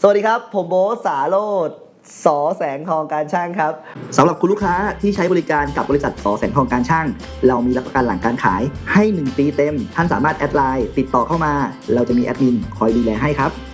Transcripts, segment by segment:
สวัสดีครับ ผมโบสาโรดสอแสงทองการช่างครับสำหรับคุณลูกค้าที่ใช้บริการกับบริษัทสอแสงทองการช่าง เรามีรับประกันหลังการขายให้ 1 ปีเต็ม ท่านสามารถแอดไลน์ติดต่อเข้ามา เราจะมีแอดมินคอยดูแลให้ครับ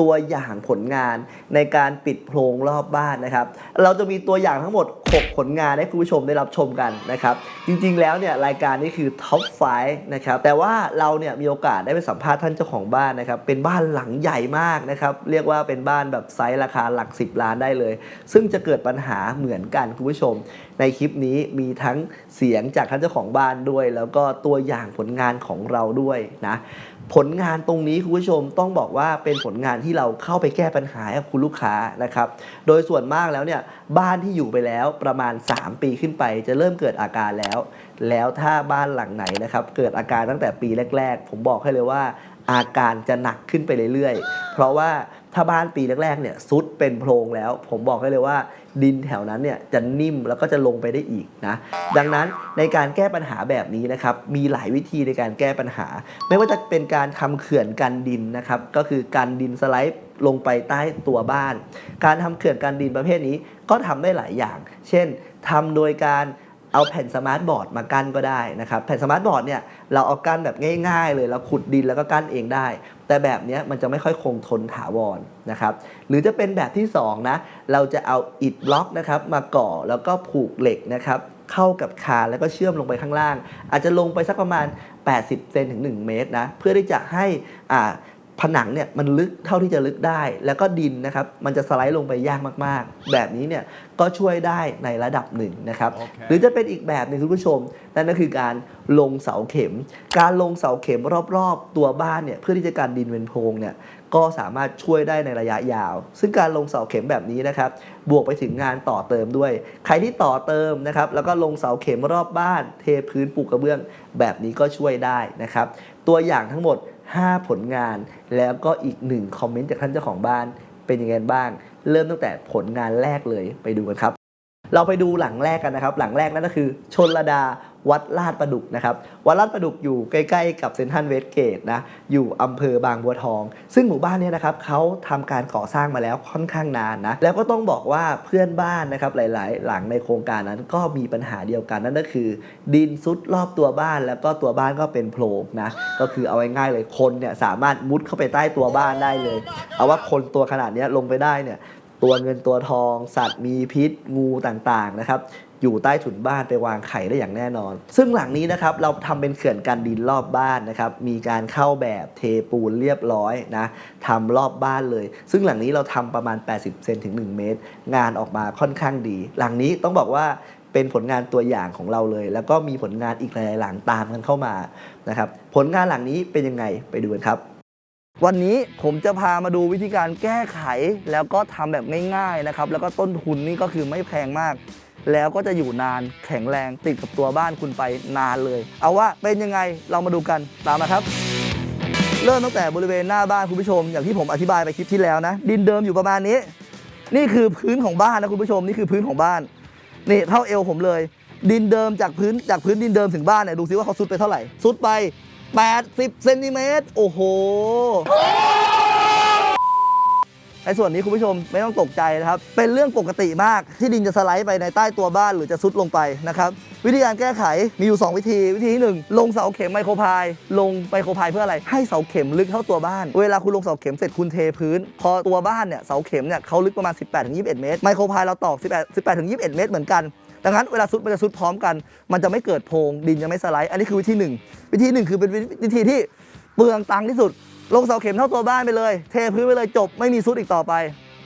ตัวอย่างผลงานในการปิดโพรงรอบบ้านนะครับ เราจะมีตัวอย่างทั้งหมด 6 ผลงานให้คุณผู้ชมได้รับชมกันนะครับ จริงๆแล้วเนี่ยรายการนี้คือท็อปไฟนะครับ แต่ว่าเราเนี่ยมีโอกาสได้ไปสัมภาษณ์ท่านเจ้าของบ้านนะครับ เป็นบ้านหลังใหญ่มากนะครับ เรียกว่าเป็นบ้านแบบไซส์ราคาหลัก 10 ล้านได้เลย ซึ่งจะเกิดปัญหาเหมือนกันคุณผู้ชม ในคลิปนี้มีทั้งเสียงจากท่านเจ้าของบ้านด้วย แล้วก็ตัวอย่างผลงานของเราด้วยนะ ผลงานตรงนี้คุณผู้ชมต้องบอกว่าเป็นผลงานที่เราเข้าไปแก้ปัญหาให้กับคุณลูกค้านะครับ โดยส่วนมากแล้วเนี่ยบ้านที่อยู่ไปแล้วประมาณ 3 ปีขึ้นไป จะเริ่มเกิดอาการแล้ว แล้วถ้าบ้านหลังไหนนะครับเกิดอาการตั้งแต่ปีแรก ๆ ผมบอกให้เลยว่าอาการจะหนักขึ้นไปเรื่อยๆ เพราะว่าถ้าบ้านปีแรกๆเนี่ยซุดเป็นโพรงแล้ว ผมบอกให้เลยว่า ดินแถวนั้นเนี่ยจะนิ่มแล้วก็จะลงไปได้อีกนะดังนั้นในการแก้ปัญหาแบบนี้นะครับมีหลายวิธีในการแก้ปัญหา ไม่ว่าจะเป็นการทำเขื่อนกันดินนะครับก็คือการดินสไลด์ลงไปใต้ตัวบ้าน การทำเขื่อนกันดินประเภทนี้ก็ทำได้หลายอย่าง เช่นทำโดยการ เอาแผ่นสมาร์ทบอร์ดมากั้นก็ได้นะครับ แผ่นสมาร์ทบอร์ดเนี่ยเราเอากั้นแบบง่ายๆ เลยเราขุดดินแล้วก็กั้นเองได้ แต่แบบนี้มันจะไม่ค่อยคงทนถาวรนะครับ หรือจะเป็นแบบที่สองนะเราจะเอาอิฐบล็อกนะครับมาก่อแล้วก็ผูกเหล็กนะครับเข้ากับคานแล้วก็เชื่อมลงไปข้างล่าง อาจจะลงไปสักประมาณ 80เซนถึง 1 เมตรนะเพื่อที่จะให้อ่า ผนังเนี่ยมันลึกเท่าที่จะลึกได้ แล้วก็ดินนะครับมันจะสไลด์ลงไปยากมากๆ แบบนี้เนี่ยก็ช่วยได้ในระดับหนึ่งนะครับโอเคหรือจะเป็นอีกแบบหนึ่งคุณผู้ชม นั่นก็คือการลงเสาเข็ม การลงเสาเข็มรอบๆ ตัวบ้านเนี่ยเพื่อที่จะการดินเป็นโพรงเนี่ยก็สามารถช่วยได้ในระยะยาว ซึ่งการลงเสาเข็มแบบนี้นะครับ บวกไปถึงงานต่อเติมด้วย ใครที่ต่อเติมนะครับ แล้วก็ลงเสาเข็มรอบบ้าน เทพื้นปูกระเบื้อง แบบนี้ก็ช่วยได้นะครับ ตัวอย่างทั้งหมด 5 ผลงาน แล้วก็อีก 1 คอมเมนต์จากท่านเจ้าของบ้านเป็นยังไงบ้าง เริ่มตั้งแต่ผลงานแรกเลยไปดูกันครับ เราไปดูหลังแรกกันนะครับ หลังแรกนั่นก็คือชนระดา วัดลาดประดุกนะครับ วัดลาดประดุกอยู่ใกล้ๆ กับเซนทรัลเวสเกตนะ อยู่อำเภอบางบัวทอง ซึ่งหมู่บ้านนี้นะครับเขาทำการก่อสร้างมาแล้วค่อนข้างนานนะ แล้วก็ต้องบอกว่าเพื่อนบ้านนะครับหลายๆ หลังในโครงการนั้นก็มีปัญหาเดียวกันนั่นก็คือ ดินซุดรอบตัวบ้าน แล้วก็ตัวบ้านก็เป็นโพรงนะ ก็คือเอาง่ายๆเลยคนเนี่ยสามารถมุดเข้าไปใต้ตัวบ้านได้เลย เอาว่าคนตัวขนาดนี้ลงไปได้เนี่ย ตัวเงินตัวทอง สัตว์มีพิษงูต่างๆนะครับอยู่ใต้ถุนบ้านไปวางไข่ได้อย่างแน่นอน ซึ่งหลังนี้นะครับเราทำเป็นเขื่อนกันดินรอบบ้านนะครับ มีการเข้าแบบเทปูนเรียบร้อยนะทำรอบบ้านเลย ซึ่งหลังนี้เราทำประมาณ 80เซนถึง 1 เมตร งานออกมาค่อนข้างดี หลังนี้ต้องบอกว่าเป็นผลงานตัวอย่างของเราเลย แล้วก็มีผลงานอีกหลายๆหลังตามกันเข้ามานะครับ ผลงานหลังนี้เป็นยังไงไปดูกันครับ วันนี้ผมจะพามาดูวิธีการแก้ไขแล้วก็ทำแบบง่ายๆนะครับ แล้วก็ต้นทุนนี่ก็คือไม่แพงมาก แล้วก็จะอยู่นานแข็งแรงติดกับตัวบ้านคุณไปนานเลย เอาว่าเป็นยังไงเรามาดูกันตามนะครับ เริ่มตั้งแต่บริเวณหน้าบ้านคุณผู้ชม อย่างที่ผมอธิบายไปคลิปที่แล้วนะ ดินเดิมอยู่ประมาณนี้ นี่คือพื้นของบ้านนะคุณผู้ชมนี่คือพื้นของบ้านนี่เท่าเอวผมเลย ดินเดิมจากพื้นจากพื้นดินเดิมถึงบ้านเนี่ยดูซิว่าเขาซุดไปเท่าไหร่ซุดไป 80เซนติเมตรโอ้โหในส่วนนี้คุณผู้ชมไม่ต้องตกใจนะครับ เป็นเรื่องปกติมากที่ดินจะสไลด์ไปในใต้ตัวบ้านหรือจะซุดลงไปนะครับ วิธีการแก้ไขมีอยู่ 2 วิธี วิธีที่1ลงเสาเข็มไมโครพาย ลงไมโครพายเพื่ออะไร ให้เสาเข็มลึกเท่าตัวบ้าน เวลาคุณลงเสาเข็มเสร็จคุณเทพื้น พอตัวบ้านเนี่ยเสาเข็มเนี่ยเขาลึกประมาณ 18-21 เมตรไมโครพายเราตอก18 18-21 เมตรเหมือนกัน ดังนั้นเวลาซุดมันจะซุดพร้อมกัน มันจะไม่เกิดโพรงดินจะไม่สไลด์อันนี้คือวิธีหนึ่งวิธีหนึ่งคือเป็นวิธีที่เปลืองตังค์ที่สุด ลงเสาเข็มเท่าตัวบ้านไปเลย เทพื้นไปเลยจบไม่มีซุดอีกต่อไป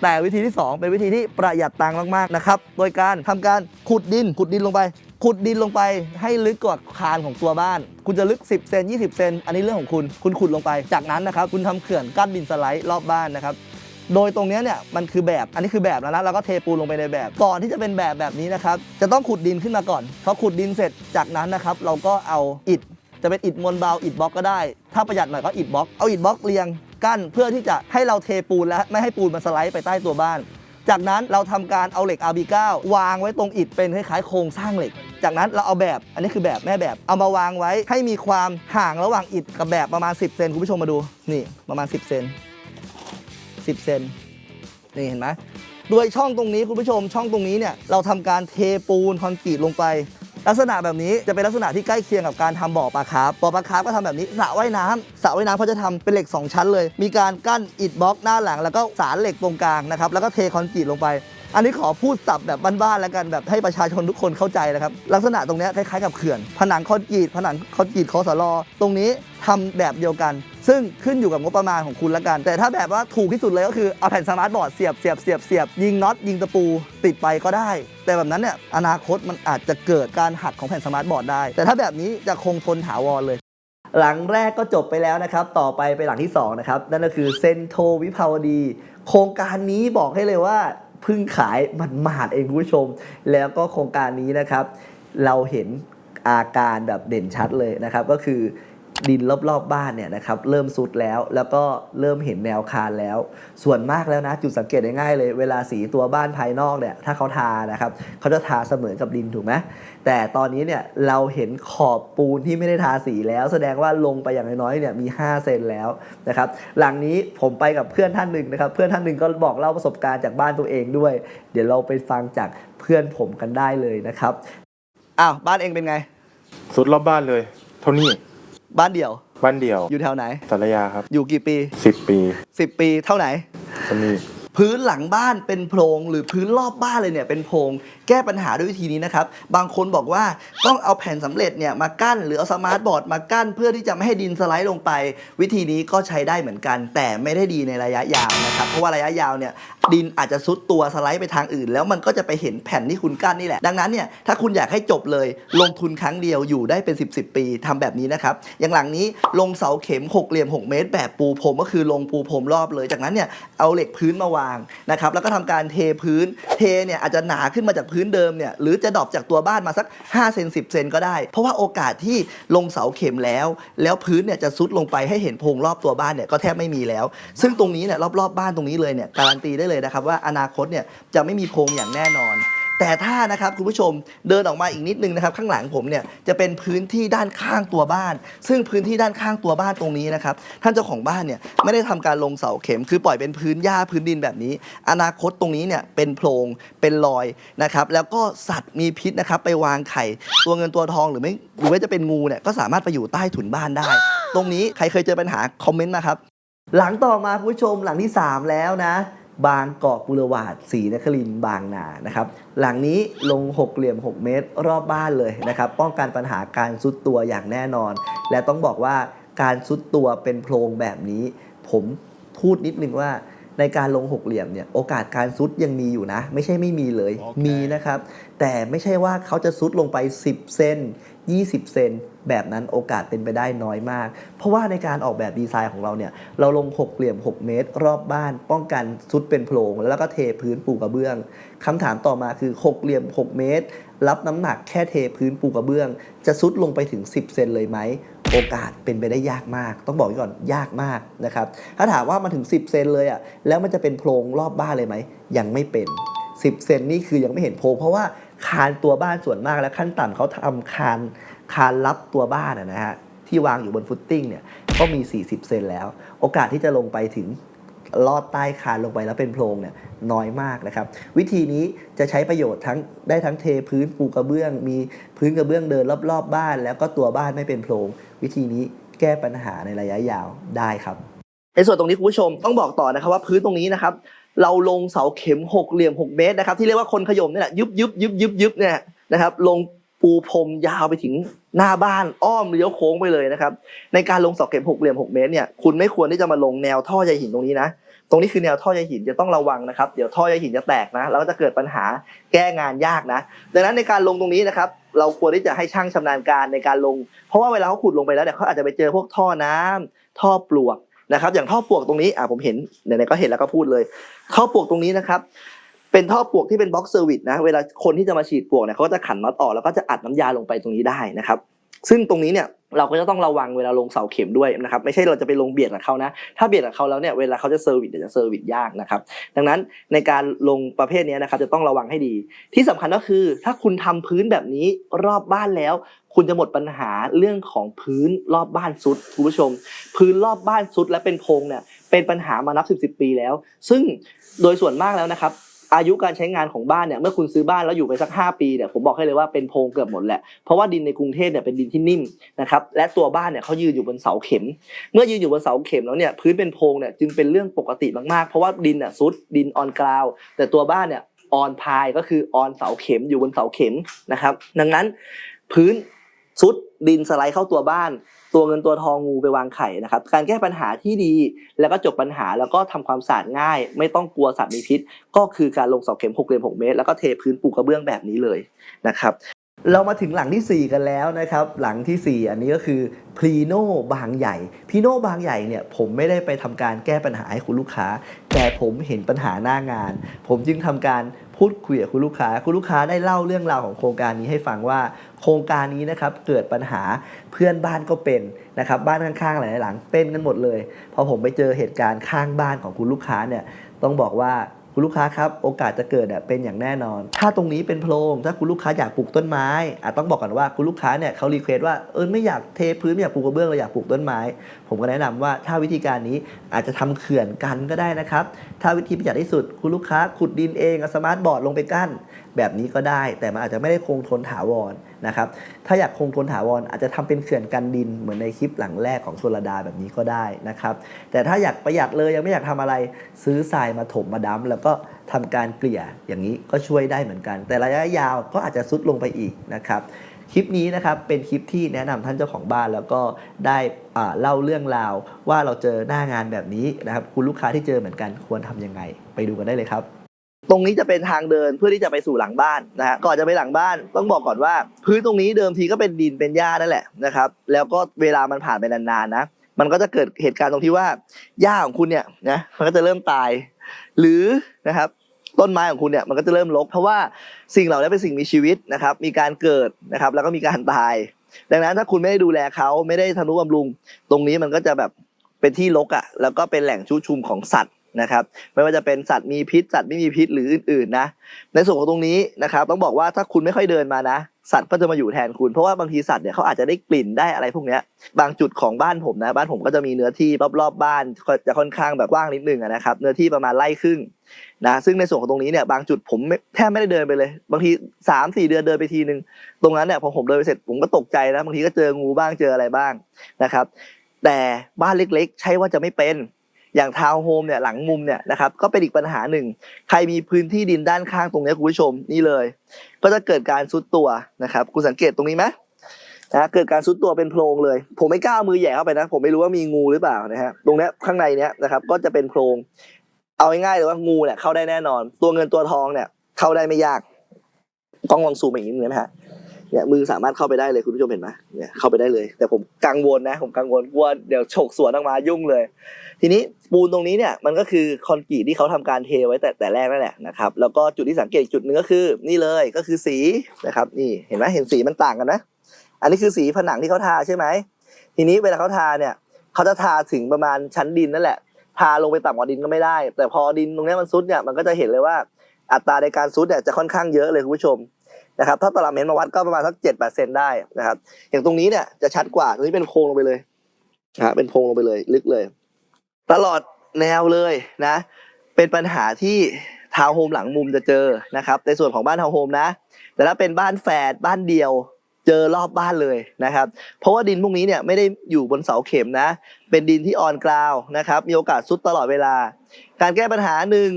แต่วิธีที่ 2 เป็นวิธีที่ประหยัดตังค์มากๆนะครับโดยการทำการขุดดินขุดดินลงไปขุดดินลงไปให้ลึกกว่าคานของตัวบ้าน คุณจะลึก 10 เซน 20 เซน อันนี้เรื่องของคุณ คุณขุดลงไป จากนั้นนะครับ คุณทำเขื่อนกั้นดินสไลด์รอบบ้านนะครับ โดยตรงเนี้ยเนี่ยมันคือแบบอันนี้คือแบบแล้วนะเราก็เทปูนลงไปในแบบก่อนที่จะเป็นแบบแบบนี้นะครับจะต้องขุดดินขึ้นมาก่อนพอขุดดินเสร็จจากนั้นนะครับเราก็เอาอิฐจะเป็นอิฐมวลเบาอิฐบล็อกก็ได้ ถ้าประหยัดหน่อยก็อิฐบล็อกเอาอิฐบล็อกเรียงกั้นเพื่อที่จะให้เราเทปูนและไม่ให้ปูนมันสไลด์ไปใต้ตัวบ้าน จากนั้นเราทำการเอาเหล็ก RB9 วางไว้ตรงอิฐเป็นคล้ายๆโครงสร้างเหล็ก จากนั้นเราเอาแบบอันนี้คือแบบแม่แบบ เอามาวางไว้ให้มีความห่างระหว่างอิฐกับแบบประมาณ 10 เซนคุณผู้ชมมาดูนี่ประมาณ 10 เซน 10 เซนนี่เห็นไหมโดยช่องตรงนี้คุณผู้ชมช่องตรงนี้เนี่ยเราทำการเทปูนคอนกรีตลงไป ลักษณะแบบนี้จะเป็นลักษณะที่ใกล้เคียงกับการทำบ่อปลาคาร์ฟบ่อปลาคาร์ฟก็ทำแบบนี้สระว่ายน้ำสระว่ายน้ำเขาจะทำเป็นเหล็ก 2 ชั้นเลย มีการกั้นอิฐบล็อกหน้าหลัง แล้วก็สารเหล็กตรงกลางนะครับแล้วก็เทคอนกรีตลงไป อันนี้ขอพูดสับแบบบ้านๆแล้วกันแบบให้ประชาชนทุกคนเข้าใจนะครับลักษณะตรงนี้คล้ายๆกับเขื่อน ผนังคอนกรีตผนังคอนกรีตคอสลอตรงนี้ทำแบบเดียวกัน ซึ่งขึ้นอยู่กับงบประมาณของคุณละกัน แต่ถ้าแบบว่าถูกที่สุดเลยก็คือเอาแผ่นสมาร์ทบอร์ดเสียบเสียบเสียบเสียบยิงน็อตยิงตะปูติดไปก็ได้ แต่แบบนั้นเนี่ยอนาคตมันอาจจะเกิดการหักของแผ่นสมาร์ทบอร์ดได้ แต่ถ้าแบบนี้จะคงทนถาวรเลย หลังแรกก็จบไปแล้วนะครับ ต่อไปไปหลังที่2นะครับนั่นก็คือเซนโทวิภาวดี โครงการนี้บอกให้เลยว่าเพิ่งขายมันมาดเองคุณผู้ชม แล้วก็โครงการนี้นะครับ เราเห็นอาการแบบเด่นชัดเลยนะครับก็คือ ดินรอบๆบบ้านเนี่ยนะครับเริ่มซุดแล้ว แล้วก็เริ่มเห็นแนวคานแล้ว ส่วนมากแล้วนะจุดสังเกตง่ายๆเลย เวลาสีตัวบ้านภายนอกเนี่ยถ้าเขาทานะครับเขาจะทาเสมอกับดินถูกไหมแต่ตอนนี้เนี่ยเราเห็นขอบปูนที่ไม่ได้ทาสีแล้ว แสดงว่าลงไปอย่างน้อยๆเนี่ยมี 5 เซนแล้วนะครับหลังนี้ผมไปกับเพื่อนท่านหนึ่งนะครับเพื่อนท่านหนึ่งก็บอกเล่าประสบการณ์จากบ้านตัวเองด้วย เดี๋ยวเราไปฟังจากเพื่อนผมกันได้เลยนะครับอ้าวบ้านเองเป็นไง สุดรอบบ้านเลย เท่านี้ บ้านเดี่ยว บ้านเดียวอยู่แถวไหน สารยาครับอยู่กี่ปี สิบปี10 ปีเท่าไหนจะมีพื้นหลังบ้านเป็นโพรงหรือพื้นรอบบ้านเลยเนี่ยเป็นโพรง แก้ปัญหาด้วยวิธีนี้นะครับ บางคนบอกว่าต้องเอาแผ่นสำเร็จเนี่ยมากั้นหรือเอาสมาร์ทบอร์ดมากั้น เพื่อที่จะไม่ให้ดินสไลด์ลงไป วิธีนี้ก็ใช้ได้เหมือนกัน แต่ไม่ได้ดีในระยะยาวนะครับ เพราะว่าระยะยาวเนี่ยดินอาจจะซุดตัวสไลด์ไปทางอื่น แล้วมันก็จะไปเห็นแผ่นที่คุณกั้นนี่แหละ ดังนั้นเนี่ยถ้าคุณอยากให้จบเลย ลงทุนครั้งเดียวอยู่ได้เป็น 10บสปีทำแบบนี้นะครับ อย่างหลังนี้ลงเสาเข็มหกเหลี่ยม 6 เมตร แบบปูพรมก็คือลงปูพรมรอบเลย จากนั้นเนี่ยเอาเหล็กพื้นมาวางนะครับแล้วก็ทำการเทพื้นเทเนี่ยอาจจะหนาขึ้นมาจากพื้นเดิมเนี่ยหรือจะดรอปจากตัวบ้านมาสัก5เซน10 เซนก็ได้ เพราะว่าโอกาสที่ลงเสาเข็มแล้ว แล้วพื้นเนี่ยจะซุดลงไปให้เห็นโพรงรอบตัวบ้านเนี่ยก็แทบไม่มีแล้ว ซึ่งตรงนี้เนี่ยรอบๆบ้านตรงนี้เลยเนี่ยการันตีได้เลยนะครับว่าอนาคตเนี่ยจะไม่มีโพรงอย่างแน่นอน แต่ถ้านะครับคุณผู้ชมเดินออกมาอีกนิดนึงนะครับข้างหลังผมเนี่ยจะเป็นพื้นที่ด้านข้างตัวบ้าน ซึ่งพื้นที่ด้านข้างตัวบ้านตรงนี้นะครับท่านเจ้าของบ้านเนี่ยไม่ได้ทำการลงเสาเข็ม คือปล่อยเป็นพื้นหญ้าพื้นดินแบบนี้ อนาคตตรงนี้เนี่ยเป็นโพรงเป็นรอยนะครับแล้วก็สัตว์มีพิษนะครับไปวางไข่ตัวเงินตัวทองหรือไม่หรือว่าจะเป็นงูเนี่ยก็สามารถไปอยู่ใต้ถุนบ้านได้ ตรงนี้ใครเคยเจอปัญหาคอมเมนต์มาครับหลังต่อมาคุณผู้ชมหลังที่ 3 แล้วนะ บางกอกบุรวาดศรีนครินทร์บางนานะครับหลังนี้ลงหกเหลี่ยม 6 เมตรรอบบ้านเลยนะครับป้องกันปัญหาการซุดตัวอย่างแน่นอน และต้องบอกว่าการซุดตัวเป็นโพรงแบบนี้ ผมพูดนิดนึงว่าในการลงหกเหลี่ยมเนี่ยโอกาสการซุดยังมีอยู่นะ ไม่ใช่ไม่มีเลยโอเคมีนะครับ แต่ไม่ใช่ว่าเขาจะซุดลงไป 10 เซน20 เซน แบบนั้นโอกาสเป็นไปได้น้อยมาก เพราะว่าในการออกแบบดีไซน์ของเราเนี่ยเราลงหกเหลี่ยม 6 เมตร รอบบ้าน ป้องกันซุดเป็นโพรงแล้วก็เทพื้นปูกระเบื้องคำถามต่อมาคือหกเหลี่ยม 6 เมตร รับน้ำหนักแค่เทพื้นปูกระเบื้อง จะซุดลงไปถึง 10 เซนเลยไหมโอกาสเป็นไปได้ยากมาก ต้องบอกก่อนยากมากนะครับถ้าถามว่ามาถึง 10 เซนเลยอะ่ะแล้วมันจะเป็นโพรงรอบบ้านเลยไหมยังไม่เป็น 10 เซนนี่คือยังไม่เห็นโพรงเพราะว่าคานตัวบ้านส่วนมากแล้วขั้นต่ำเขาทำคาน คานรับตัวบ้านนะฮะที่วางอยู่บนฟุตติ้งเนี่ยก็มี 40 เซนแล้ว โอกาสที่จะลงไปถึงลอดใต้คานลงไปแล้วเป็นโพรงเนี่ยน้อยมากนะครับ วิธีนี้จะใช้ประโยชน์ทั้งได้ทั้งเทพื้นปูกระเบื้อง มีพื้นกระเบื้องเดินรอบๆบบ้าน แล้วก็ตัวบ้านไม่เป็นโพรง วิธีนี้แก้ปัญหาในระยะยาวได้ครับในส่วนตรงนี้คุณผู้ชมต้องบอกต่อนะครับว่าพื้นตรงนี้นะครับ เราลงเสาเข็มหกเหลี่ยม6เมตรนะครับที่เรียกว่าคนขยมนี่แหละยุบยุบยุบยุบยุบเนี่ยนะครับลง ปูพรมยาวไปถึงหน้าบ้านอ้อมเลี้ยวโค้งไปเลยนะครับ ในการลงเสาเข็มหกเหลี่ยม6เมตรเนี่ยคุณไม่ควรที่จะมาลงแนวท่อใยหินตรงนี้นะตรงนี้คือแนวท่อใยหินจะต้องระวังนะครับ เดี๋ยวท่อใยหินจะแตกนะแล้วก็จะเกิดปัญหาแก้งานยากนะ ดังนั้นในการลงตรงนี้นะครับ เราควรที่จะให้ช่างชำนาญการในการลง เพราะว่าเวลาเขาขุดลงไปแล้วเนี่ยเขาอาจจะไปเจอพวกท่อน้ำท่อปลวกนะครับ อย่างท่อปลวกตรงนี้อ่าผมเห็นไหนๆก็เห็นแล้วก็พูดเลย ท่อปลวกตรงนี้นะครับ เป็นท่อปลวกที่เป็นบ็อกเซอร์วิสนะ เวลาคนที่จะมาฉีดปลวกเนี่ยเขาก็จะขันน็อตออกแล้วก็จะอัดน้ำยาลงไปตรงนี้ได้นะครับ ซึ่งตรงนี้เนี่ยเราก็จะต้องระวังเวลาลงเสาเข็มด้วยนะครับไม่ใช่เราจะไปลงเบียดกับเขานะถ้าเบียดกับเขาแล้วเนี่ยเวลาเขาจะเซอร์วิสเดี๋ยวจะเซอร์วิสยากนะครับดังนั้นในการลงประเภทนี้นะครับจะต้องระวังให้ดี ที่สำคัญก็คือ ถ้าคุณทำพื้นแบบนี้รอบบ้านแล้ว คุณจะหมดปัญหาเรื่องของพื้นรอบบ้านซุดคุณผู้ชม พื้นรอบบ้านซุดและเป็นโพรงเนี่ยเป็นปัญหามานับสิบสิบปีแล้ว ซึ่งโดยส่วนมากแล้วนะครับ อายุการใช้งานของบ้านเนี่ยเมื่อคุณซื้อบ้านแล้วอยู่ไปสัก 5 ปีเนี่ยผมบอกให้เลยว่าเป็นโพรงเกือบหมดแหละเพราะว่าดินในกรุงเทพเนี่ยเป็นดินที่นิ่มนะครับและตัวบ้านเนี่ยเขายืนอยู่บนเสาเข็ม เมื่อยืนอยู่บนเสาเข็มแล้วเนี่ยพื้นเป็นโพรงเนี่ยจึงเป็นเรื่องปกติมากๆ เพราะว่าดินน่ะซุดดินออนกราวแต่ตัวบ้านเนี่ยออนพายก็คือออนเสาเข็มอยู่บนเสาเข็มนะครับดังนั้นพื้นซุดดินสไลด์เข้าตัวบ้าน ตัวเงินตัวทองงูไปวางไข่นะครับ การแก้ปัญหาที่ดีแล้วก็จบปัญหาแล้วก็ทำความสะอาดง่าย ไม่ต้องกลัวสัตว์มีพิษ ก็คือการลงเสาเข็ม6เหลี่ยม6เมตร แล้วก็เทพื้นปูกระเบื้องแบบนี้เลยนะครับเรามาถึงหลังที่ 4 กันแล้วนะครับ หลังทีสี่4 อันนี้ก็คือพรีโนบางใหญ่พรีโนบางใหญ่เนี่ยผมไม่ได้ไปทำการแก้ปัญหาให้คุณลูกค้า แต่ผมเห็นปัญหาหน้างาน ผมจึงทำการ พูดคุยกับคุณลูกค้า คุณลูกค้าได้เล่าเรื่องราวของโครงการนี้ให้ฟังว่า โครงการนี้นะครับเกิดปัญหาเพื่อนบ้านก็เป็นนะครับบ้านข้างๆหลายหลังเป็นกันหมดเลยพอผมไปเจอเหตุการณ์ข้างบ้านของคุณลูกค้าเนี่ยต้องบอกว่า คุณลูกค้าครับโอกาสจะเกิดเป็นอย่างแน่นอน ถ้าตรงนี้เป็นโพรงถ้าคุณลูกค้าอยากปลูกต้นไม้อะต้องบอกก่อนว่าคุณลูกค้าเนี่ยเขารีเควสว่าเออไม่อยากเทพื้นไม่อยากปลูกกระเบื้องเราอยากปลูกต้นไม้ ผมก็แนะนำว่าถ้าวิธีการนี้อาจจะทำเขื่อนกันก็ได้นะครับถ้าวิธีประหยัดที่สุดคุณลูกค้าขุดดินเองเอาสมาร์ทบอร์ดลงไปกั้นแบบนี้ก็ได้ แต่มันอาจจะไม่ได้คงทนถาวรนะครับถ้าอยากคงทนถาวรอาจจะทำเป็นเขื่อนกันดินเหมือนในคลิปหลังแรกของชลดาแบบนี้ก็ได้นะครับแต่ถ้าอยากประหยัดเลยยังไม่อยากทำอะไรซื้อทรายมาถมมาดั้มแล้วก็ทำการเกลี่ยอย่างนี้ก็ช่วยได้เหมือนกัน แต่ระยะยาวก็อาจจะซุดลงไปอีกนะครับคลิปนี้นะครับเป็นคลิปที่แนะนำท่านเจ้าของบ้านแล้วก็ได้เล่าเรื่องราวว่าเราเจอหน้างานแบบนี้นะครับคุณลูกค้าที่เจอเหมือนกันควรทำยังไง ไปดูกันได้เลยครับ ตรงนี้จะเป็นทางเดินเพื่อที่จะไปสู่หลังบ้านนะฮะก่อนจะไปหลังบ้านต้องบอกก่อนว่า พื้นตรงนี้เดิมทีก็เป็นดินเป็นหญ้านั่นแหละนะครับ แล้วก็เวลามันผ่านไปนานๆนะมันก็จะเกิดเหตุการณ์ตรงที่ว่าหญ้าของคุณเนี่ยนะมันก็จะเริ่มตาย หรือนะครับต้นไม้ของคุณเนี่ยมันก็จะเริ่มรกเพราะว่าสิ่งเหล่านี้เป็นสิ่งมีชีวิตนะครับ มีการเกิดนะครับแล้วก็มีการตาย ดังนั้นถ้าคุณไม่ได้ดูแลเขาไม่ได้ทนุบำรุง ตรงนี้มันก็จะแบบเป็นที่รกอะ่ะแล้วก็เป็นแหล่งชุชุมของสัตว์ นะครับไม่ว่าจะเป็นสัตว์มีพิษสัตว์ไม่มีพิษหรืออื่นๆนะในส่วนของตรงนี้นะครับต้องบอกว่าถ้าคุณไม่ค่อยเดินมานะ สัตว์ก็จะมาอยู่แทนคุณเพราะว่าบางทีสัตว์เนี่ยเขาอาจจะได้กลิ่นได้อะไรพวกเนี้ยบางจุดของบ้านผมนะบ้านผมก็จะมีเนื้อที่รอบๆบ้านจะค่อนข้างแบบกว้างนิดนึงนะครับเนื้อที่ประมาณไร่ครึ่งนะซึ่งในส่วนของตรงนี้เนี่ยบางจุดผมแทบไม่ได้เดินไปเลย บางทีสามสี่เดือนเดินไปทีนึงตรงนั้นเนี่ยพอผมเดินไปเสร็จผมก็ตกใจนะบางทีก็เจองูบ้างเจออะไรบ้างนะครับแต่บ้านเล็กๆ ใช่ว่าจะไม่เป็น อย่างทาวน์โฮมเนี่ยหลังมุมเนี่ยนะครับก็เป็นอีกปัญหาหนึ่ง ใครมีพื้นที่ดินด้านข้างตรงเนี้ยคุณผู้ชมนี่เลย ก็จะเกิดการซุดตัวนะครับ คุณสังเกตตรงนี้ไหมนะเกิดการซุดตัวเป็นโพรงเลย ผมไม่กล้ามือแหย่เข้าไปนะ ผมไม่รู้ว่ามีงูหรือเปล่านะฮะตรงเนี้ยข้างในเนี้ยนะครับก็จะเป็นโพรง เอาง่ายๆเลยว่างูเนี่ยเข้าได้แน่นอน ตัวเงินตัวทองเนี่ยเข้าได้ไม่ยากกล้องลองซูมอีกนิดนึงนะฮะ เนี่ยมือสามารถเข้าไปได้เลยคุณผู้ชมเห็นไหมเนี่ยเข้าไปได้เลย แต่ผมกังวลนะ ผมกังวลกลัวเดี๋ยวฉกสวนออกมายุ่งเลย ทีนี้ปูนตรงนี้เนี่ยมันก็คือคอนกรีตที่เขาทำการเทไว้แต่แต่แรกนั่นแหละนะครับแล้วก็จุดที่สังเกตอีกจุดหนึ่งก็คือ นี่เลยก็คือสีนะครับนี่เห็นไหมเห็นสีมันต่างกันนะ อันนี้คือสีผนังที่เขาทาใช่ไหมทีนี้เวลาเขาทาเนี่ยเขาจะทาถึงประมาณชั้นดินนั่นแหละทาลงไปต่ำกว่าดินก็ไม่ได้ แต่พอดินตรงนี้มันซุดเนี่ยมันก็จะเห็นเลยว่าอัตราในการซุดเนี่ยจะค่อนข้างเยอะเลยคุณผู้ชม นะครับถ้าตลับเมตรมาวัดก็ประมาณสักเจ็ดแปดเซนได้นะครับ อย่างตรงนี้เนี่ยจะชัดกว่าตรงนี้เป็นโพรงลงไปเลยนะฮะเป็นโพรงลงไปเลย ลึกเลย ตลอดแนวเลยนะ เป็นปัญหาที่ทาวน์โฮมหลังมุมจะเจอนะครับ ในส่วนของบ้านทาวน์โฮมนะ แต่ถ้าเป็นบ้านแฝดบ้านเดียวเจอรอบบ้านเลยนะครับ เพราะว่าดินพวกนี้เนี่ยไม่ได้อยู่บนเสาเข็มนะ เป็นดินที่ออนกราวนะครับ มีโอกาสซุดตลอดเวลา การแก้ปัญหาหนึ่ง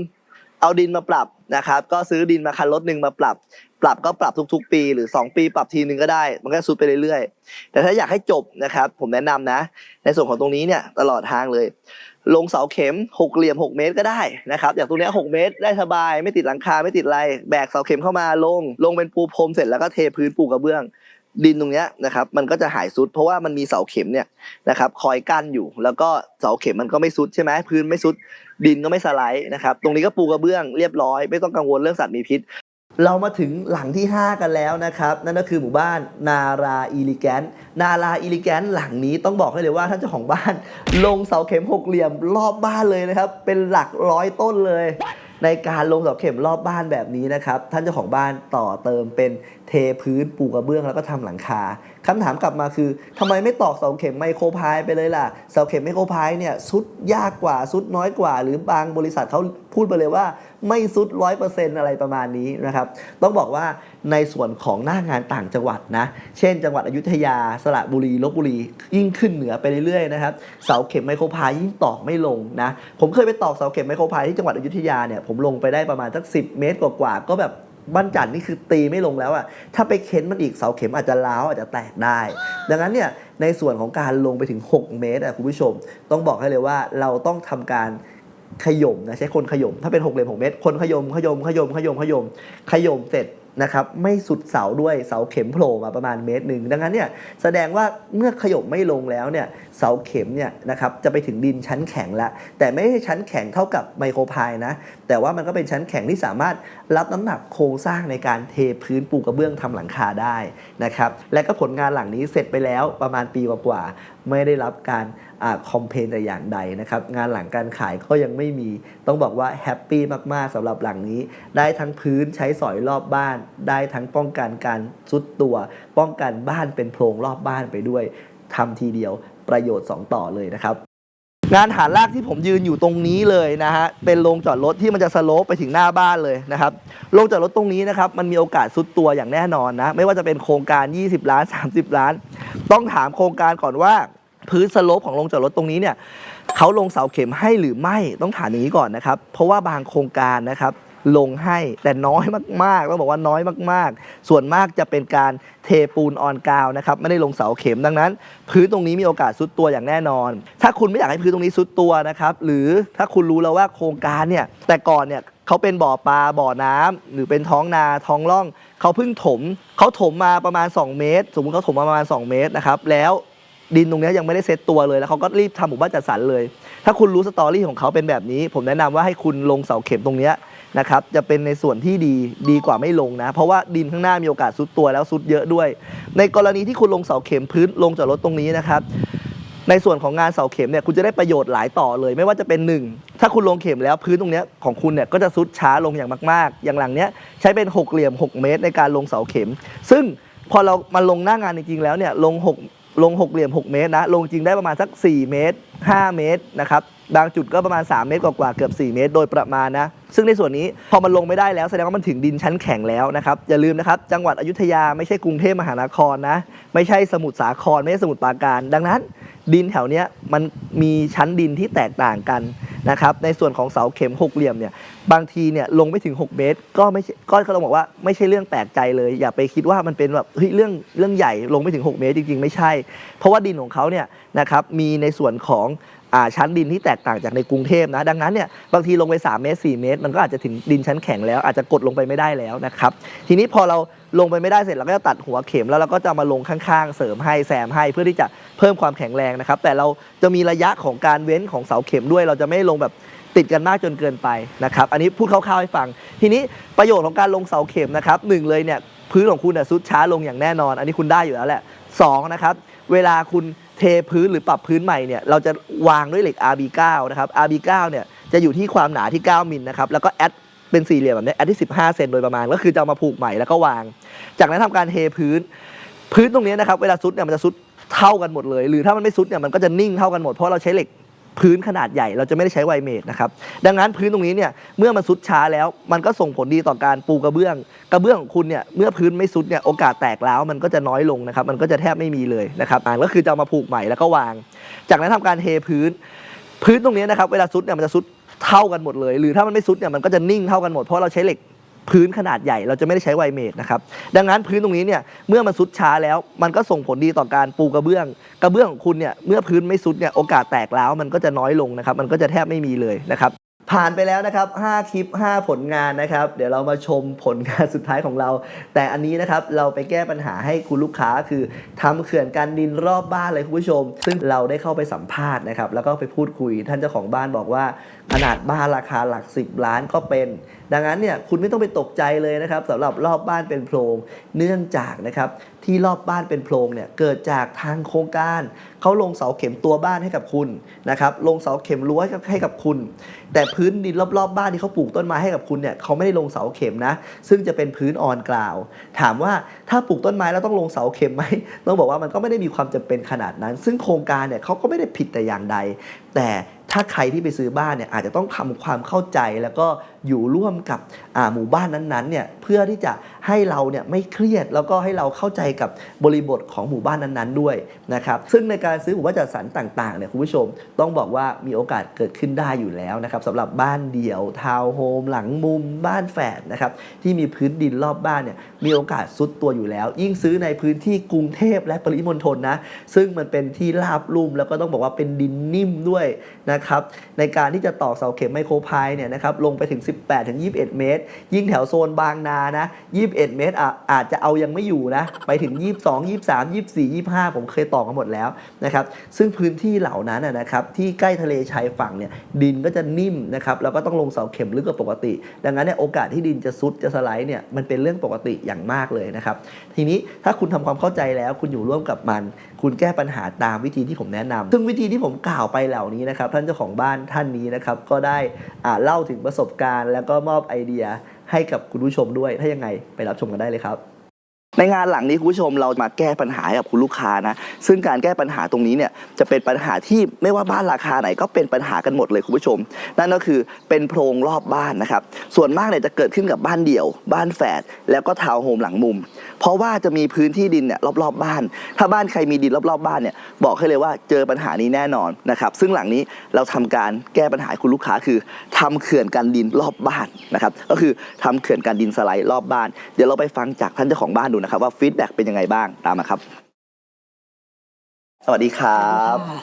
เอาดินมาปรับนะครับ ก็ซื้อดินมาคันรถหนึ่งมาปรับ ปรับก็ปรับทุก ๆ ปี หรือ 2 ปีปรับทีนึงก็ได้ มันก็ซุดไปเรื่อยๆ แต่ถ้าอยากให้จบนะครับ ผมแนะนำนะ ในส่วนของตรงนี้เนี่ยตลอดทางเลย ลงเสาเข็มหกเหลี่ยมหกเมตรก็ได้นะครับอย่างตรงเนี้ยหกเมตรได้สบาย ไม่ติดหลังคาไม่ติดอะไรแบกเสาเข็มเข้ามาลง ลงเป็นปูพรมเสร็จแล้วก็เทพื้นปูกระเบื้องดินตรงเนี้ยนะครับมันก็จะหายซุด เพราะว่ามันมีเสาเข็มเนี่ยนะครับคอยกั้นอยู่ แล้วก็เสาเข็มมันก็ไม่ซุดใช่ไหมพื้นไม่ซุดดินก็ไม่สไลด์นะครับตรงนี้ก็ปูกระเบื้องเรียบร้อย ไม่ต้องกังวลเรื่องสัตว์มีพิษ เรามาถึงหลังที่ 5 กันแล้วนะครับ นั่นก็คือหมู่บ้านนาราอิลิแกนนาราอิลิแกนหลังนี้ต้องบอกให้เลยว่าท่านเจ้าของบ้าน ลงเสาเข็มหกเหลี่ยมรอบบ้านเลยนะครับ เป็นหลักร้อยต้นเลย ในการลงเสาเข็มรอบบ้านแบบนี้นะครับ ท่านเจ้าของบ้านต่อเติมเป็นเทพื้นปูกระเบื้องแล้วก็ทำหลังคาคำถามกลับมาคือทำไมไม่ตอกเสาเข็มไมโครพายไปเลยล่ะเสาเข็มไมโครพายเนี่ยซุดยากกว่าซุดน้อยกว่า หรือบางบริษัทเขาพูดไปเลยว่า ไม่ซุดร้อยเปอร์เซ็นต์อะไรประมาณนี้นะครับ ต้องบอกว่าในส่วนของหน้างานต่างจังหวัดนะ เช่น จังหวัดอยุธยา สระบุรี ลบบุรี ยิ่งขึ้นเหนือไปเรื่อยๆนะครับ เสาเข็มไมโครพายยิ่งตอกไม่ลงนะ ผมเคยไปตอกเสาเข็มไมโครพายที่จังหวัดอยุธยาเนี่ย ผมลงไปได้ประมาณสัก10 เมตรกว่าๆ ก็แบบบ้านจันทร์นี่คือตีไม่ลงแล้วอะถ้าไปเค้นมันอีกเสาเข็มอาจจะล้าวอาจจะแตกได้ ดังนั้นเนี่ยในส่วนของการลงไปถึง 6 เมตรอะคุณผู้ชม ต้องบอกให้เลยว่าเราต้องทำการ ขย่มนะใช้คนขย่มถ้าเป็นหกเหลี่ยมหกเมตร คนขย่มขย่มขย่มขย่มขย่มขย่มเสร็จนะครับไม่สุดเสาด้วยเสาเข็มโผล่มาประมาณเมตรหนึ่งดังนั้นเนี่ยแสดงว่าเมื่อขยมไม่ลงแล้วเนี่ยเสาเข็มเนี่ยนะครับจะไปถึงดินชั้นแข็งแล้วแต่ไม่ใช่ชั้นแข็งเท่ากับไมโครพายนะแต่ว่ามันก็เป็นชั้นแข็งที่สามารถรับน้ำหนักโครงสร้างในการเทพื้นปูกระเบื้องทำหลังคาได้นะครับและก็ผลงานหลังนี้เสร็จไปแล้วประมาณปีกว่าๆไม่ได้รับการคอมเพนแต่อย่างใดนะครับงานหลังการขายก็ยังไม่มีต้องบอกว่าแฮปปี้มากๆสำหรับหลังนี้ ได้ทั้งพื้นใช้สอยรอบบ้าน ได้ทั้งป้องกันการซุดตัว ป้องกันบ้านเป็นโพรงรอบบ้านไปด้วยทำทีเดียวประโยชน์ 2 ต่อเลยนะครับ งานฐานรากที่ผมยืนอยู่ตรงนี้เลยนะฮะ เป็นโรงจอดรถที่มันจะสโลปไปถึงหน้าบ้านเลยนะครับ โรงจอดรถตรงนี้นะครับ มันมีโอกาสซุดตัวอย่างแน่นอนนะ ไม่ว่าจะเป็นโครงการ 20 ล้าน 30 ล้าน ต้องถามโครงการก่อนว่า พื้นสโลปของโรงจอดรถตรงนี้เนี่ยเขาลงเสาเข็มให้หรือไม่ ต้องถามอย่างนี้ก่อนนะครับ เพราะว่าบางโครงการนะครับ ลงให้แต่น้อยมากๆต้องบอกว่าน้อยมากๆ ส่วนมากจะเป็นการเทปูนออนกาวนะครับไม่ได้ลงเสาเข็มดังนั้น พื้นตรงนี้มีโอกาสซุดตัวอย่างแน่นอน ถ้าคุณไม่อยากให้พื้นตรงนี้ซุดตัวนะครับหรือถ้าคุณรู้แล้วว่าโครงการเนี่ยแต่ก่อนเนี่ยเขาเป็นบ่อปลาบ่อน้ำหรือเป็นท้องนาท้องร่องเขาเพิ่งถมเขาถมมาประมาณ 2 เมตร สมมติเขาถมมาประมาณ 2 เมตรนะครับแล้วดินตรงนี้ยังไม่ได้เซตตัวเลยแล้วเขาก็รีบทำหมู่บ้านจัดสรรเลย ถ้าคุณรู้สตอรี่ของเขาเป็นแบบนี้ ผมแนะนำว่าให้คุณลงเสาเข็มตรงเนี้ย นะครับจะเป็นในส่วนที่ดีดีกว่าไม่ลงนะ เพราะว่าดินข้างหน้ามีโอกาสซุดตัวแล้วซุดเยอะด้วย ในกรณีที่คุณลงเสาเข็มพื้นลงจากรถตรงนี้นะครับในส่วนของงานเสาเข็มเนี่ยคุณจะได้ประโยชน์หลายต่อเลย ไม่ว่าจะเป็นหนึ่งถ้าคุณลงเข็มแล้วพื้นตรงเนี้ยของคุณเนี่ยก็จะซุดช้าลงอย่างมาก ๆ อย่างหลังเนี้ยใช้เป็นหกเหลี่ยม 6 เมตร ในการลงเสาเข็ม ซึ่งพอเรามาลงหน้างานจริงๆแล้วเนี่ยลง 6 ลง 6 เหลี่ยม 6 เมตรนะลงจริงได้ประมาณสัก 4 เมตร 5 เมตรนะครับ บางจุดก็ประมาณ 3 เมตรกว่าๆเกือบ 4 เมตร โดยประมาณนะ ซึ่งในส่วนนี้พอมันลงไม่ได้แล้วแสดงว่ามันถึงดินชั้นแข็งแล้วนะครับ อย่าลืมนะครับ จังหวัดอยุธยาไม่ใช่กรุงเทพมหานครนะ ไม่ใช่สมุทรสาคร ไม่ใช่สมุทรปราการ ดังนั้น ดินแถวเนี้ยมันมีชั้นดินที่แตกต่างกันนะครับ ในส่วนของเสาเข็มหกเหลี่ยมเนี่ย บางทีเนี่ยลงไม่ถึง 6 เมตร ก็ไม่ก็ก็ต้องบอกว่าไม่ใช่เรื่องแปลกใจเลย อย่าไปคิดว่ามันเป็นแบบเฮ้ยเรื่องเรื่องใหญ่ลงไม่ถึง 6 เมตรจริงๆ ไม่ใช่ เพราะว่าดินของเขาเนี่ยนะครับมีในส่วนของ ชั้นดินที่แตกต่างจากในกรุงเทพนะ ดังนั้นเนี่ยบางทีลงไป 3 เมตร 4 เมตร มันก็อาจจะถึงดินชั้นแข็งแล้ว อาจจะกดลงไปไม่ได้แล้วนะครับ ทีนี้พอเราลงไปไม่ได้เสร็จเราก็จะตัดหัวเข็มแล้วเราก็จะมาลงข้างๆ เสริมให้แซมให้เพื่อที่จะเพิ่มความแข็งแรงนะครับ แต่เราจะมีระยะของการเว้นของเสาเข็มด้วย เราจะไม่ลงแบบติดกันมากจนเกินไปนะครับ อันนี้พูดคร่าวๆให้ฟัง ทีนี้ประโยชน์ของการลงเสาเข็มนะครับหนึ่งเลยเนี่ยพื้นของคุณเนี่ยซุดช้าลงอย่างแน่นอน อันนี้คุณได้อยู่แล้วแหละสองนะครับเวลาคุณ เทพื้นหรือปรับพื้นใหม่เนี่ยเราจะวางด้วยเหล็ก RB9 นะครับ RB9 เนี่ยจะอยู่ที่ความหนาที่ 9 มิลนะครับแล้วก็แอดเป็นสี่เหลี่ยมแบบนี้แอดที่ 15 เซนโดยประมาณ ก็คือจะเอามาผูกใหม่แล้วก็วาง จากนั้นทำการเทพื้น พื้นตรงนี้นะครับเวลาซุดเนี่ยมันจะซุดเท่ากันหมดเลย หรือถ้ามันไม่ซุดเนี่ยมันก็จะนิ่งเท่ากันหมดเพราะเราใช้เหล็ก พื้นขนาดใหญ่เราจะไม่ได้ใช้ไวเมดนะครับดังนั้นพื้นตรงนี้เนี่ยเมื่อมันซุดช้าแล้วมันก็ส่งผลดีต่อการปูกระเบื้อง กระเบื้องของคุณเนี่ยเมื่อพื้นไม่ซุดเนี่ยโอกาสแตกแล้วมันก็จะน้อยลงนะครับมันก็จะแทบไม่มีเลยนะครับอ่าก็คือจะเอามาผูกใหม่แล้วก็วาง จากนั้นทำการเทพื้น พื้นตรงนี้นะครับเวลาซุดเนี่ยมันจะซุดเท่ากันหมดเลย หรือถ้ามันไม่ซุดเนี่ยมันก็จะนิ่งเท่ากันหมดเพราะเราใช้เหล็ก พื้นขนาดใหญ่เราจะไม่ได้ใช้ไวเมดนะครับดังนั้นพื้นตรงนี้เนี่ยเมื่อมันซุดช้าแล้วมันก็ส่งผลดีต่อการปูกระเบื้อง กระเบื้องของคุณเนี่ยเมื่อพื้นไม่ซุดเนี่ยโอกาสแตกแล้วมันก็จะน้อยลงนะครับมันก็จะแทบไม่มีเลยนะครับผ่านไปแล้วนะครับ 5 คลิป 5 ผลงานนะครับ เดี๋ยวเรามาชมผลงานสุดท้ายของเรา แต่อันนี้นะครับ เราไปแก้ปัญหาให้คุณลูกค้าคือทำเขื่อนกันดินรอบบ้านเลยคุณผู้ชม ซึ่งเราได้เข้าไปสัมภาษณ์นะครับ แล้วก็ไปพูดคุยท่านเจ้าของบ้านบอกว่าขนาดบ้านราคาหลัก 10 ล้านก็เป็น ดังนั้นเนี่ยคุณไม่ต้องไปตกใจเลยนะครับสำหรับรอบบ้านเป็นโพรงเนื่องจากนะครับที่รอบบ้านเป็นโพรงเนี่ยเกิดจากทางโครงการเขาลงเสาเข็มตัวบ้านให้กับคุณนะครับลงเสาเข็มรั้วให้กับคุณ แต่พื้นดินรอบๆบบ้านที่เขาปลูกต้นไม้ให้กับคุณเนี่ยเขาไม่ได้ลงเสาเข็มนะ ซึ่งจะเป็นพื้นออนกราว ถามว่าถ้าปลูกต้นไม้แล้วต้องลงเสาเข็มไหมต้องบอกว่ามันก็ไม่ได้มีความจำเป็นขนาดนั้น ซึ่งโครงการเนี่ยเขาก็ไม่ได้ผิดแต่อย่างใด แต่ถ้าใครที่ไปซื้อบ้านเนี่ยอาจจะต้องทำความเข้าใจแล้วก็ อยู่ร่วมกับหมู่บ้านนั้นๆเนี่ยเพื่อที่จะให้เราเนี่ยไม่เครียดแล้วก็ให้เราเข้าใจกับบริบทของหมู่บ้านนั้นๆด้วยนะครับซึ่งในการซื้อหมู่บ้านจัดสรรต่างๆเนี่ยคุณผู้ชมต้องบอกว่ามีโอกาสเกิดขึ้นได้อยู่แล้วนะครับสำหรับบ้านเดี่ยวทาวน์โฮมหลังมุมบ้านแฝดนะครับที่มีพื้นดินรอบบ้านเนี่ยมีโอกาสซุดตัวอยู่แล้ว ยิ่งซื้อในพื้นที่กรุงเทพและปริมณฑลนะซึ่งมันเป็นที่ราบลุ่มแล้วก็ต้องบอกว่าเป็นดินนิ่มด้วยนะครับในการที่จะตอกเสาเข็มไมโครพายเนี่ยนะครับลงไปถึง18ถึง21 เมตร ยิ่งแถวโซนบางนานะ21 เมตรออาจจะเอายังไม่อยู่นะไปถึง 22 23 24 25 ผมเคยตอกมาหมดแล้วนะครับซึ่งพื้นที่เหล่านั้นนะครับที่ใกล้ทะเลชายฝั่งเนี่ยดินก็จะนิ่มนะครับแล้วก็ต้องลงเสาเข็มลึกกว่าปกติ ดังนั้นเนี่ยโอกาสที่ดินจะซุดจะสไลด์เนี่ยมันเป็นเรื่องปกติอย่างมากเลยนะครับทีนี้ถ้าคุณทำความเข้าใจแล้วคุณอยู่ร่วมกับมัน คุณแก้ปัญหาตามวิธีที่ผมแนะนำซึ่งวิธีที่ผมกล่าวไปเหล่านี้นะครับ ท่านเจ้าของบ้านท่านนี้นะครับ ก็ได้เล่าถึงประสบการณ์ แล้วก็มอบไอเดียให้กับคุณผู้ชมด้วย ถ้ายังไงไปรับชมกันได้เลยครับ ในงานหลังนี้คุณผู้ชมเรามาแก้ปัญหาให้กับคุณลูกค้านะ ซึ่งการแก้ปัญหาตรงนี้เนี่ยจะเป็นปัญหาที่ไม่ว่าบ้านราคาไหนก็เป็นปัญหากันหมดเลยคุณผู้ชม นั่นก็คือเป็นโพรงรอบบ้านนะครับ ส่วนมากเนี่ยจะเกิดขึ้นกับบ้านเดี่ยว บ้านแฝดแล้วก็ทาวน์โฮมหลังมุม เพราะว่าจะมีพื้นที่ดินเนี่ยรอบๆบ้าน ถ้าบ้านใครมีดินรอบๆบ้านเนี่ยบอกให้เลยว่าเจอปัญหานี้แน่นอนนะครับ ซึ่งหลังนี้เราทำการแก้ปัญหาคุณลูกค้าคือทำเขื่อนกันดินรอบบ้านนะครับ ก็คือทำเขื่อนกันดินสไลด์รอบบ้าน เดี๋ยวเราไปฟังจากท่านเจ้าของบ้านดูนะครับว่าฟีดแบ็กเป็นยังไงบ้างตามมาครับ สวัสดีครับค่ะ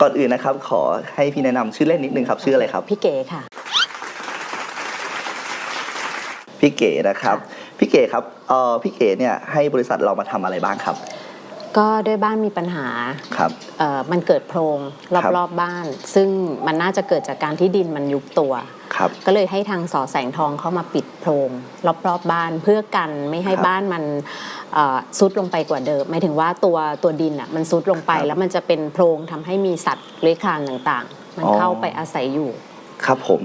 ก่อนอื่นนะครับ ขอให้พี่แนะนำชื่อเล่นนิดนึงครับ ชื่ออะไรครับ พี่เก๋ค่ะ พี่เก๋นะครับ พี่เก๋ครับเอ่อพี่เก๋เนี่ยให้บริษัทเรามาทำอะไรบ้างครับ ก็ด้วยบ้านมีปัญหาครับ เอ่อมันเกิดโพรงครับรอบๆบ้าน ซึ่งมันน่าจะเกิดจากการที่ดินมันยุบตัวครับ ก็เลยให้ทางสอแสงทองเข้ามาปิดโพรงรอบๆบ้านเพื่อกันไม่ให้ครับบ้านมันเอ่อซุดลงไปกว่าเดิมหมายถึงว่าตัวตัวดินอะมันซุดลงไปครับแล้วมันจะเป็นโพรงทำให้มีสัตว์เลื้อยคลานต่างๆ มันอ๋อเข้าไปอาศัยอยู่ ครับผม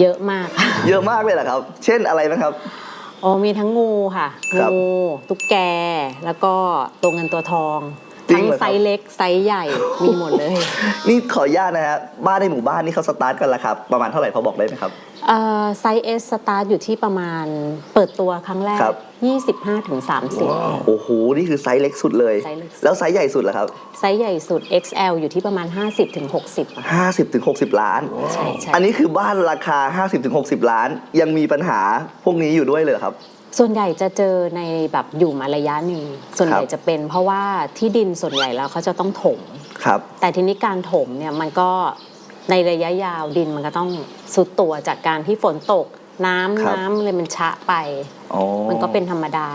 เยอะมาก เยอะมากเลยเหรอครับ เช่นอะไรนะครับโอ้มีทั้งงูค่ะครับงู ตุ๊กแก แล้วก็ตัวเงินตัวทอง จริทั้งงเหรอครับ ไซส์เล็กไซส์ใหญ่มีหมดเลยนี่ขออนุญาตนะฮะบ้านในหมู่บ้านนี่เขาสตาร์ทกันราคาประมาณเท่าไหร่พอบอกได้ไหมครับ เอ่อไซส์ S สตาร์ทอยู่ที่ประมาณเปิดตัวครั้งแรก ครับ 25ถึง30 โอ้โหนี่คือไซส์เล็กสุดเลย ไซส์เล็กสุด แล้วไซส์ใหญ่สุดล่ะครับ ไซส์ใหญ่สุด XL อยู่ที่ประมาณ 50ถึง60อะ50ถึง60 ล้าน ใช่ใช่อันนี้คือบ้านราคา 50ถึง60 ล้าน ยังมีปัญหาพวกนี้อยู่ด้วยเลยเหรอครับ ส่วนใหญ่จะเจอในแบบอยู่มาระยะหนึ่งส่วนใหญ่ครับจะเป็น เพราะว่าที่ดินส่วนใหญ่แล้วเขาจะต้องถมครับ แต่ทีนี้การถมเนี่ยมันก็ในระยะยาวดินมันก็ต้องสุดตัวจากการที่ฝนตกน้ำครับน้ำเลยมันชะไปอ๋อมันก็เป็นธรรมดา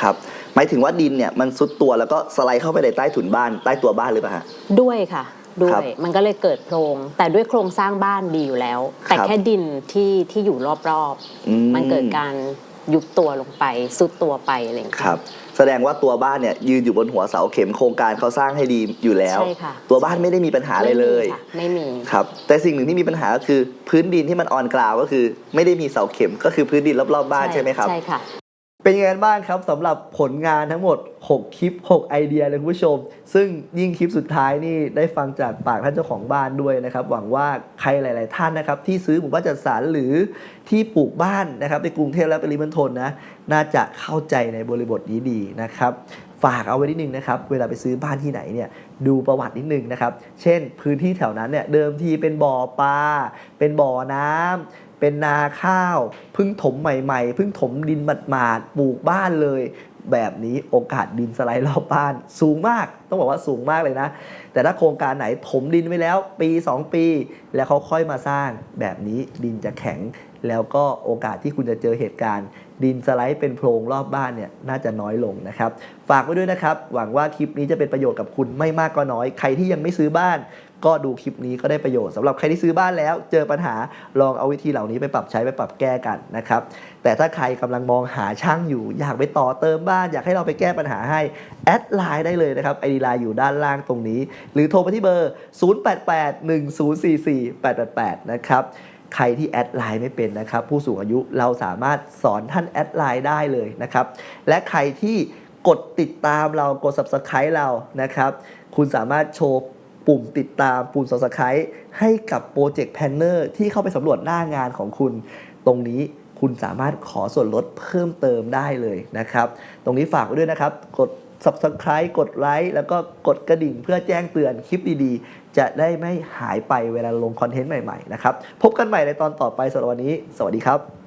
ครับหมายถึงว่าดินเนี่ยมันซุดตัวแล้วก็สไลด์เข้าไปในใต้ถุนบ้านใต้ตัวบ้านหรือเปล่าฮะด้วยค่ะด้วครับยมันก็เลยเกิดโพรงแต่ด้วยโครงสร้างบ้านดีอยู่แล้ว แต่ครับแค่ดินที่ที่อยู่รอบอืๆมันเกิดการ ยุบตัวลงไปสุดตัวไปอะไรอย่างเงี้ย ครับ แสดงว่าตัวบ้านเนี่ยยืนอยู่บนหัวเสาเข็มโครงการเขาสร้างให้ดีอยู่แล้ว ใช่ค่ะ ตัวบ้านไม่ได้มีปัญหาอะไรเลย ไม่มีค่ะไม่มีครับ แต่สิ่งหนึ่งที่มีปัญหาก็คือพื้นดินที่มันออนกราวก็คือ ไม่ได้มีเสาเข็มก็คือพื้นดินรอบๆบ้านใช่ไหมครับ ใช่ค่ะ เป็นยังไงบ้างครับสำหรับผลงานทั้งหมด 6 คลิป 6 ไอเดียเลยคุณผู้ชม ซึ่งยิ่งคลิปสุดท้ายนี่ได้ฟังจากปากท่านเจ้าของบ้านด้วยนะครับ หวังว่าใครหลาย ๆ ท่านนะครับ ที่ซื้อหมู่บ้านจัดสรรหรือที่ปลูกบ้านนะครับในกรุงเทพและปริมณฑลนะ น่าจะเข้าใจในบริบทนี้ดีนะครับ ฝากเอาไว้นิดนึงนะครับ เวลาไปซื้อบ้านที่ไหนเนี่ยดูประวัตินิดนึงนะครับ เช่น พื้นที่แถวนั้นเนี่ยเดิมทีเป็นบ่อปลา เป็นบ่อน้ำเป็นนาข้าว พึ่งถมใหม่ๆ พึ่งถมดินหมาดๆปลูกบ้านเลย แบบนี้โอกาสดินสไลด์รอบบ้าน สูงมาก ต้องบอกว่าสูงมากเลยนะ แต่ถ้าโครงการไหนถมดินไว้แล้ว ปี 2 ปี แล้วเขาค่อยมาสร้างแบบนี้ดินจะแข็งแล้วก็โอกาสที่คุณจะเจอเหตุการณ์ ดินสไลด์เป็นโพรงรอบบ้านเนี่ยน่าจะน้อยลงนะครับ ฝากไว้ด้วยนะครับ หวังว่าคลิปนี้จะเป็นประโยชน์กับคุณไม่มากก็น้อย ใครที่ยังไม่ซื้อบ้าน ก็ดูคลิปนี้ก็ได้ประโยชน์สำหรับใครที่ซื้อบ้านแล้ว เจอปัญหาลองเอาวิธีเหล่านี้ไปปรับใช้ไปปรับแก้กันนะครับ แต่ถ้าใครกำลังมองหาช่างอยู่ อยากไปต่อเติมบ้าน อยากให้เราไปแก้ปัญหาให้แอดไลน์ได้เลยนะครับไอดีไลน์อยู่ด้านล่างตรงนี้ หรือโทรไปที่เบอร์ 0881044888 นะครับ ใครที่แอดไลน์ไม่เป็นนะครับผู้สูงอายุเราสามารถสอนท่านแอดไลน์ได้เลยนะครับ และใครที่กดติดตามเรากด subscribe เรานะครับ คุณสามารถโชว์ปุ่มติดตามปุ่ม subscribe ให้กับโปรเจกต์แพนเนอร์ที่เข้าไปสำรวจหน้างานของคุณ ตรงนี้คุณสามารถขอส่วนลดเพิ่มเติมได้เลยนะครับ ตรงนี้ฝากไว้ด้วยนะครับกด subscribe กดไลค์แล้วก็กดกระดิ่งเพื่อแจ้งเตือนคลิปดีๆ จะได้ไม่หายไปเวลาลงคอนเทนต์ใหม่ๆนะครับ พบกันใหม่ในตอนต่อไปสำหรับวันนี้ สวัสดีครับ